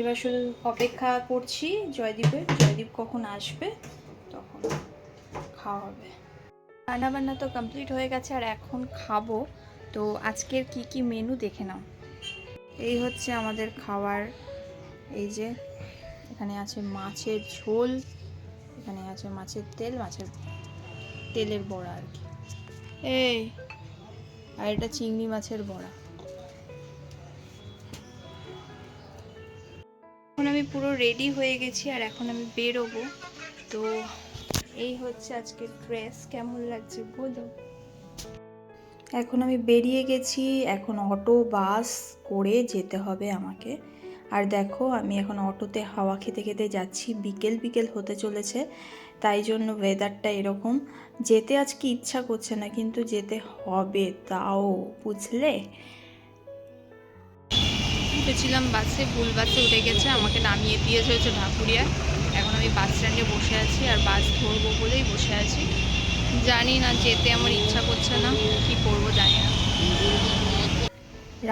এবার শুধু অপেক্ষা করছি, জয়দীপের। জয়দীপ কখন আসবে, তখন খাওয়া হবে রান্না বান্না তো কমপ্লিট হয়ে গেছে, আর এখন খাব। তো আজকের কি কি মেনু দেখে নাও। এই হচ্ছে আমাদের খাবার এই যে এখানে আছে মাছের ঝোল, এখানে আছে মাছের তেল, মাছের তেলের বড়া আর কি। এই, আর এটা চিংড়ি মাছের বড়া। এখন আমি পুরো রেডি হয়ে গেছি আর এখন আমি বেরোবো। তো এই হচ্ছে আজকের ড্রেস কেমন লাগছে বলো? এখন আমি বেরিয়ে গেছি, এখন অটো, বাস করে যেতে হবে আমাকে। আর দেখো, আমি এখন অটোতে হাওয়া খেতে খেতে যাচ্ছি, বিকেল বিকেল হতে চলেছে, তাই জন্য ওয়েদারটা এরকম। যেতে আজকে ইচ্ছা করছে না, কিন্তু যেতে হবে, তাও বুঝলে? উঠেছিলাম বাসে, ভুল বাসে উঠে গেছে, আমাকে নামিয়ে দিয়েছে হচ্ছে ঢাকুরিয়া এখন আমি বাস স্ট্যান্ডে বসে আছি আর বাস ধরবো বলেই বসে আছি। জানি না যেতে আমার ইচ্ছা করছে না, কি করব জানি না।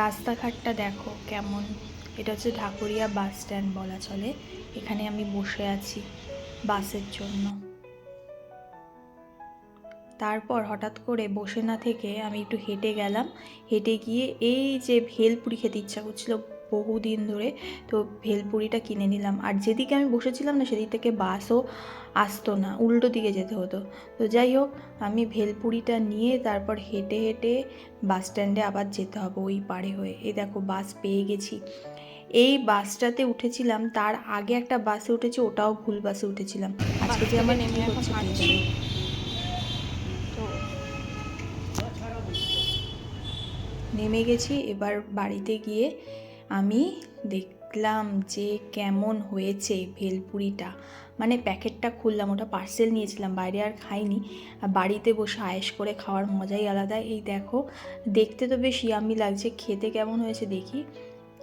রাস্তাঘাটটা দেখো কেমন। এটা হচ্ছে ঢাকুরিয়া বাস স্ট্যান্ড বলা চলে, এখানে আমি বসে আছি বাসের জন্য। তারপর হঠাৎ করে বসে না থেকে আমি একটু হেঁটে গেলাম, হেঁটে গিয়ে এই যে ভেলপুরি খেতে ইচ্ছা করছিল বহুদিন ধরে তো ভেলপুরিটা কিনে নিলাম। আর যেদিকে আমি বসেছিলাম না, সেদিক থেকে বাসও আসতো না, উল্টো দিকে যেতে হতো। তো যাই হোক, আমি ভেলপুরিটা নিয়ে তারপর হেঁটে হেঁটে বাস স্ট্যান্ডে আবার যেতে হবে ওই পাড়ে হয়ে। এই দেখো, বাস পেয়ে গেছি। এই বাসটাতে উঠেছিলাম, তার আগে একটা বাসে উঠেছি, ওটাও ভুল বাসে উঠেছিলাম। আজকে যে আমার নেমে তো নেমে গেছি, এবার বাড়িতে গিয়ে আমি দেখলাম যে কেমন হয়েছে ভেলপুরিটা। মানে প্যাকেটটা খুললাম, ওটা পার্সেল নিয়েছিলাম, বাইরে আর খাইনি। বাড়িতে বসে আয়েস করে খাওয়ার মজাই আলাদা। এই দেখো, দেখতে তো বেশ ইয়ামি লাগছে। খেতে কেমন হয়েছে দেখি।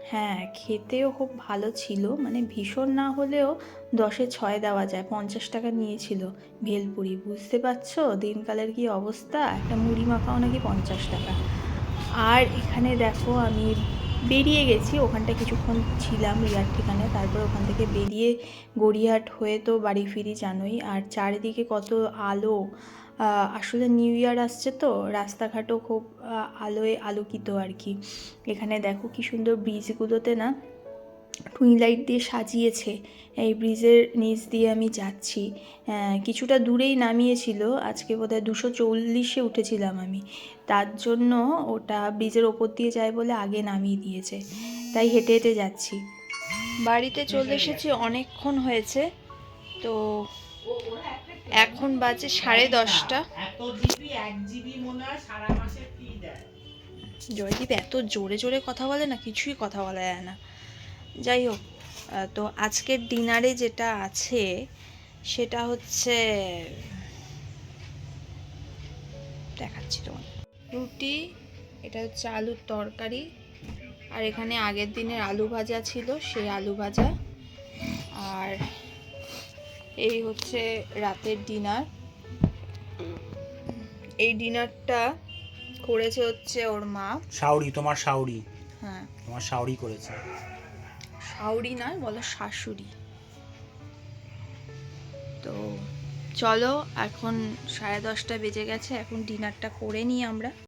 হ্যাঁ খেতেও খুব ভালো ছিল। মানে ভীষণ না হলেও দশে ছয় দেওয়া যায়, পঞ্চাশ টাকা নিয়েছিল ভেলপুরি। বুঝতে পারছ? দিনকালের কি অবস্থা? একটা মুড়ি মাখাও নাকি পঞ্চাশ টাকা। আর এখানে দেখো আমি বেরিয়ে গেছি। ওখানটা কিছুক্ষণ ছিলাম রিয়ার ঠিকানায়। তারপর ওখান থেকে বেরিয়ে গড়িয়াহাট হয়ে তো বাড়ি ফিরি জানোই। আর চারিদিকে কত আলো। আসলে নিউ ইয়ার আসছে তো। রাস্তাঘাটও খুব আলোয় আলোকিত আর কি। এখানে দেখো কি সুন্দর ব্রিজগুলোতে না টুনি লাইট দিয়ে সাজিয়েছে। এই ব্রিজের নিচ দিয়ে আমি যাচ্ছি। কিছুটা দূরেই নামিয়েছিল। আজকে বোধহয় দুশো চল্লিশে উঠেছিলাম আমি। তার জন্য ওটা ব্রিজের ওপর দিয়ে যায় বলে আগে নামিয়ে দিয়েছে। তাই হেঁটে হেঁটে যাচ্ছি। বাড়িতে চলে এসেছি অনেকক্ষণ হয়েছে। তো এখন বাজে সাড়ে দশটা। জয়দীপ এত জোরে জোরে কথা বলে না, কিছুই কথা বলা যায় না। যাই হোক তো আজকের ডিনারে যেটা আছে সেটা হচ্ছে দেখাচ্ছি তোমার রুটি এটা হচ্ছে আলুর তরকারি আর এখানে আগের দিনের আলু ভাজা ছিল সেই আলু ভাজা। আর এই হচ্ছে রাতের ডিনার। এই ডিনারটা করেছে হচ্ছে ওর মা। শাওরি তোমার শাওরি হ্যাঁ। তোমার শাওরি করেছে। শাউরি নয়, বলো শাশুড়ি। তো চলো, এখন সাড়ে দশটা বেজে গেছে, এখন ডিনারটা করে নিই আমরা।